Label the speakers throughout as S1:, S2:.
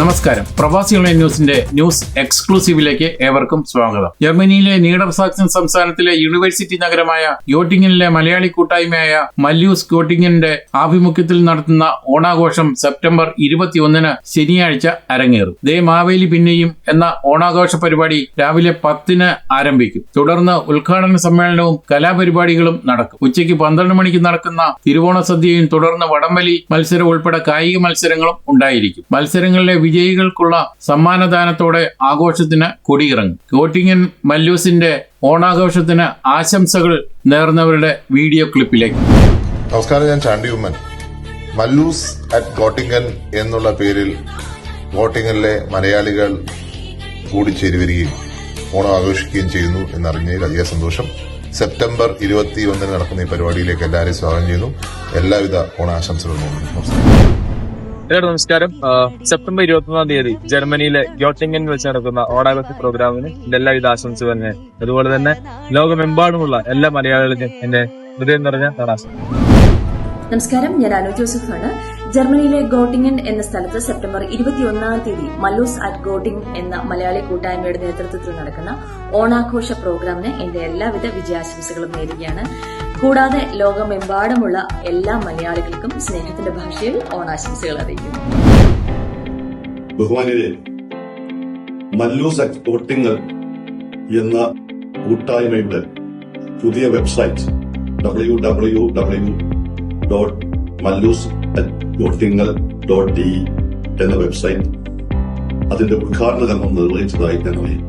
S1: നമസ്കാരം. പ്രവാസി ഓൺലൈൻ ന്യൂസിന്റെ ന്യൂസ് എക്സ്ക്ലൂസീവിലേക്ക് ഏവർക്കും സ്വാഗതം. ജർമ്മനിയിലെ നീഡർ സാക്സൺ സംസ്ഥാനത്തിലെ യൂണിവേഴ്സിറ്റി നഗരമായ ഗ്യോട്ടിങ്ങിനിലെ മലയാളി കൂട്ടായ്മയായ മല്യൂസ് ഗ്യോട്ടിങ്ങിന്റെ ആഭിമുഖ്യത്തിൽ നടത്തുന്ന ഓണാഘോഷം സെപ്റ്റംബർ ഇരുപത്തിയൊന്നിന് ശനിയാഴ്ച അരങ്ങേറും. ദേ മാവേലി പിന്നെയും എന്ന ഓണാഘോഷ പരിപാടി രാവിലെ പത്തിന് ആരംഭിക്കും. തുടർന്ന് ഉദ്ഘാടന സമ്മേളനവും കലാപരിപാടികളും നടക്കും. ഉച്ചയ്ക്ക് പന്ത്രണ്ട് മണിക്ക് നടക്കുന്ന തിരുവോണ സദ്യയും തുടർന്ന് വടംവലി മത്സരം ഉൾപ്പെടെ കായിക മത്സരങ്ങളും ഉണ്ടായിരിക്കും. മത്സരങ്ങളിലെ വിജയികൾക്കുള്ള സമ്മാനദാനത്തോടെ ആഘോഷത്തിന് കൊടിയിറങ്ങും. കോട്ടിങ്ങൻ മല്ലൂസിന്റെ ഓണാഘോഷത്തിന് ആശംസകൾ നേർന്നവരുടെ വീഡിയോ ക്ലിപ്പിലേക്ക്.
S2: നമസ്കാരം ഞാൻ ചാണ്ടി ഉമ്മൻ. മല്ലൂസ് അറ്റ് ഗോട്ടിങ്ങൻ എന്നുള്ള പേരിൽ ഗോട്ടിങ്ങനിലെ മലയാളികൾ കൂടിച്ചേരി വരികയും ഓണം ആഘോഷിക്കുകയും ചെയ്യുന്നു എന്നറിഞ്ഞതിൽ അധിക സന്തോഷം. സെപ്റ്റംബർ ഇരുപത്തി ഒന്നിന് നടക്കുന്ന ഈ പരിപാടിയിലേക്ക് എല്ലാവരെയും സ്വാഗതം ചെയ്യുന്നു. എല്ലാവിധ ഓണാശംസകളും നമസ്കാരം.
S3: എല്ലാവരും നമസ്കാരം. സെപ്റ്റംബർ ഇരുപത്തൊന്നാം തീയതി ജർമ്മനിയിലെ ഗ്യോട്ടിംഗനിൽ വെച്ച് നടക്കുന്ന ഓണാഘോഷ പ്രോഗ്രാമിന് എന്റെ എല്ലാവിധ ആശംസകൾ തന്നെ. അതുപോലെ തന്നെ ലോകമെമ്പാടുമുള്ള എല്ലാ മലയാളികൾക്കും എന്റെ ഹൃദയം നിറഞ്ഞ
S4: നമസ്കാരം. ഞാൻ അനു ആണ്. ജർമ്മനിയിലെ ഗോട്ടിങ്ങൻ എന്ന സ്ഥലത്ത് സെപ്റ്റംബർ ഇരുപത്തിയൊന്നാം തീയതി മല്ലൂസ് അറ്റ് ഗോട്ടിംഗ് എന്ന മലയാളി കൂട്ടായ്മയുടെ നേതൃത്വത്തിൽ നടക്കുന്ന ഓണാഘോഷ പ്രോഗ്രാമിന് എന്റെ എല്ലാവിധ വിജയാശംസകളും നേരുകയാണ്. കൂടാതെ ലോകമെമ്പാടുമുള്ള എല്ലാ മലയാളികൾക്കും സ്നേഹത്തിന്റെ ഭാഷയിൽ ഓണാശംസകൾ അറിയിക്കുന്നു.
S5: ബഹുമാനിയെ മല്ലൂസ് എക്സ്പോർട്ടിംഗ് എന്ന കൂട്ടായ്മയുടെ പുതിയ website W W W dot Mallus exporting dot D എന്ന വെബ്സൈറ്റ് അതിന്റെ ഉദ്ഘാടന കർമ്മം നിർവഹിച്ചതായി ഞാൻ അറിയും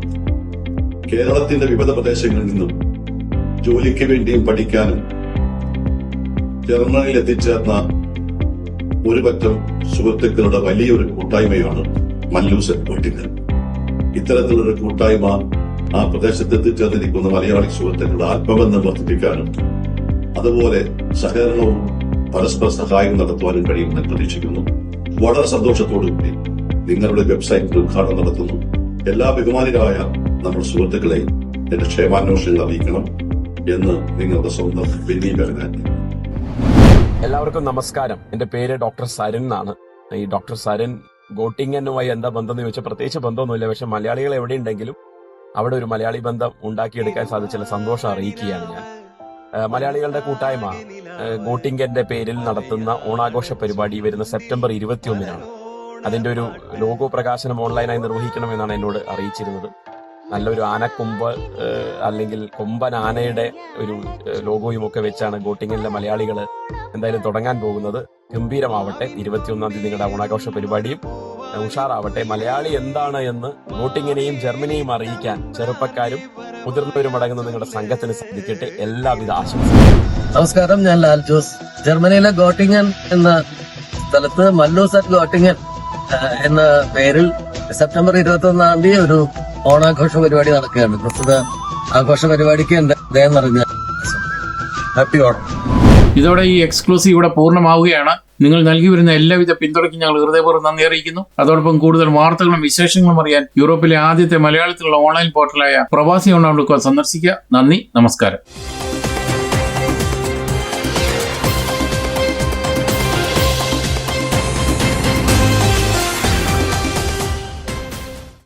S5: കേരളത്തിന്റെ വിവിധ പ്രദേശങ്ങളിൽ നിന്നും ജോലിക്ക് വേണ്ടിയും പഠിക്കാനും ജർമ്മനിയിൽ എത്തിച്ചേർന്ന ഒരു പറ്റം സുഹൃത്തുക്കളുടെ വലിയൊരു കൂട്ടായ്മയാണ് മല്ലൂസ് വീട്ടിന് ഇത്തരത്തിലൊരു കൂട്ടായ്മ ആ പ്രദേശത്ത് എത്തിച്ചേർന്നിരിക്കുന്ന മലയാളി സുഹൃത്തുക്കളുടെ ആത്മബന്ധം വർദ്ധിപ്പിക്കാനും അതുപോലെ സഹകരണവും പരസ്പര സഹായം നടത്തുവാനും കഴിയുമെന്ന് പ്രതീക്ഷിക്കുന്നു. വളരെ സന്തോഷത്തോടുകൂടി നിങ്ങളുടെ വെബ്സൈറ്റ് ഉദ്ഘാടനം നടത്തുന്നു. എല്ലാ ബഹുമാനിരായ നമ്മുടെ സുഹൃത്തുക്കളെയും എന്റെ ക്ഷേമാന്വേഷണങ്ങൾ അറിയിക്കണം. എന്ന് നിങ്ങളുടെ സ്വന്തം വിനീതനായി
S6: എല്ലാവർക്കും നമസ്കാരം. എന്റെ പേര് ഡോക്ടർ സരൻ എന്നാണ്. ഈ ഡോക്ടർ സരൻ ഗോട്ടിങ്ങനുമായി എന്താ ബന്ധം എന്ന് ചോദിച്ചാൽ പ്രത്യേകിച്ച് ബന്ധമൊന്നുമില്ല. പക്ഷെ മലയാളികൾ എവിടെയുണ്ടെങ്കിലും അവിടെ ഒരു മലയാളി ബന്ധം ഉണ്ടാക്കിയെടുക്കാൻ സാധിച്ചില്ല സന്തോഷം അറിയിക്കുകയാണ് ഞാൻ. മലയാളികളുടെ കൂട്ടായ്മ ആ, ഗോട്ടിങ്കന്റെ പേരിൽ നടത്തുന്ന ഓണാഘോഷ പരിപാടി വരുന്ന സെപ്റ്റംബർ ഇരുപത്തിയൊന്നിനാണ്. അതിന്റെ ഒരു ലോഗോ പ്രകാശനം ഓൺലൈനായി നിർവഹിക്കണമെന്നാണ് എന്നോട് അറിയിച്ചിരുന്നത്. നല്ലൊരു ആനക്കൊമ്പ് അല്ലെങ്കിൽ കൊമ്പൻ ആനയുടെ ഒരു ലോഗോയും ഒക്കെ വെച്ചാണ് ഗോട്ടിങ്ങിലെ മലയാളികൾ എന്തായാലും തുടങ്ങാൻ പോകുന്നത്. ഗംഭീരമാവട്ടെ. ഇരുപത്തിയൊന്നാം തീയതി നിങ്ങളുടെ ഓണാഘോഷ പരിപാടിയും ഉഷാറാവട്ടെ. മലയാളി എന്താണ് എന്ന് ഗോട്ടിങ്ങിനെയും ജർമ്മനിയും അറിയിക്കാൻ ചെറുപ്പക്കാരും മുതിർന്നവരും അടങ്ങുന്ന നിങ്ങളുടെ സംഘത്തിന് സാധിക്കട്ടെ. എല്ലാവിധ ആശംസകളും.
S7: നമസ്കാരം. ഞാൻ ലാൽ ജോസ്. ജർമ്മനിയിലെ ഗോട്ടിങ്ങൻ എന്ന സ്ഥലത്ത് മല്ലൂസ് അറ്റ് ഗോട്ടിങ്ങൻ എന്ന പേരിൽ സെപ്റ്റംബർ ഇരുപത്തി ഒന്നാം തീയതി ഒരു ഓണാഘോഷ പരിപാടി നടക്കുകയാണ്. പ്രസ്തുത ആഘോഷ പരിപാടിക്ക് ദയം നിറഞ്ഞ ഹാപ്പി ഓണം
S1: ഇതോടെ ഈ എക്സ്ക്ലൂസീവ് ഇവിടെ പൂർണമാവുകയാണ്. നിങ്ങൾ നൽകി വരുന്ന എല്ലാവിധ പിന്തുണയ്ക്കും ഞങ്ങൾ ഹൃദയപൂർവം നന്ദി അറിയിക്കുന്നു. അതോടൊപ്പം കൂടുതൽ വാർത്തകളും വിശേഷങ്ങളും അറിയാൻ യൂറോപ്പിലെ ആദ്യത്തെ മലയാളത്തിലുള്ള ഓൺലൈൻ പോർട്ടലായ പ്രവാസി ഓണൗണ്ടുക സന്ദർശിക്കുക. നന്ദി നമസ്കാരം.